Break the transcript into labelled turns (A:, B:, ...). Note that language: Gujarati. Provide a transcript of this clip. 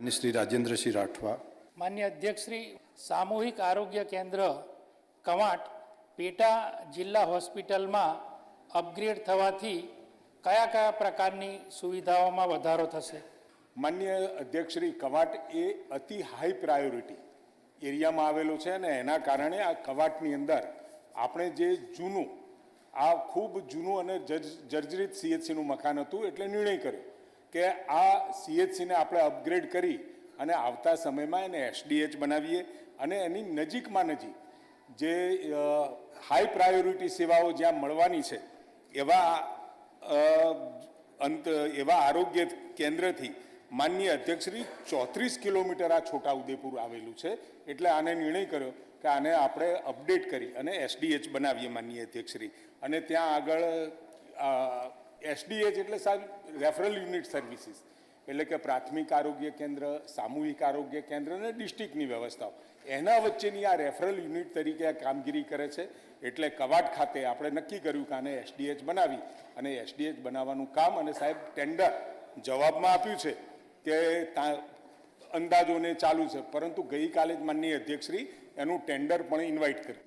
A: અને શ્રી રાજેન્દ્રસિંહ રાઠવા
B: માન્ય અધ્યક્ષશ્રી સામૂહિક આરોગ્ય કેન્દ્ર કવાંટ પેટા જિલ્લા હોસ્પિટલમાં અપગ્રેડ થવાથી કયા કયા પ્રકારની સુવિધાઓમાં વધારો થશે
C: માન્ય અધ્યક્ષ શ્રી કવાટ એ અતિ હાઈ પ્રાયોરિટી એરિયામાં આવેલું છે અને એના કારણે આ કવાટની અંદર આપણે જે જૂનું આ ખૂબ જૂનું અને જર્જ જર્જરિત સીએચસીનું મકાન હતું એટલે નિર્ણય કર્યો. કે આ સીએચસીને આપણે અપગ્રેડ કરી અને આવતા સમયમાં એને એસડીએચ બનાવીએ અને એની નજીકમાં નજીક જે હાઈ પ્રાયોરિટી સેવાઓ જ્યાં મળવાની છે, એવા અંત, એવા આરોગ્ય કેન્દ્રથી માનનીય અધ્યક્ષશ્રી ચોત્રીસ કિલોમીટર આ છોટાઉદેપુર આવેલું છે. એટલે આને નિર્ણય કર્યો કે આને આપણે અપડેટ કરી અને એસડીએચ બનાવીએ માનનીય અધ્યક્ષશ્રી. અને ત્યાં આગળ એસડીએચ એટલે સાહેબ રેફરલ યુનિટ સર્વિસીસ એટલે કે પ્રાથમિક આરોગ્ય કેન્દ્ર, સામૂહિક આરોગ્ય કેન્દ્ર અને ડિસ્ટ્રિક્ટની વ્યવસ્થાઓ. એના વચ્ચેની આ રેફરલ યુનિટ તરીકે આ કામગીરી કરે છે. એટલે કવાટ ખાતે આપણે નક્કી કર્યું કે આને એસડીએચ બનાવી. અને એસડીએચ બનાવવાનું કામ અને સાહેબ ટેન્ડર જવાબમાં આપ્યું છે કે અંદાજોને ચાલુ છે. પરંતુ ગઈકાલે જ માનનીય અધ્યક્ષશ્રી એનું ટેન્ડર પણ ઇન્વાઇટ કરી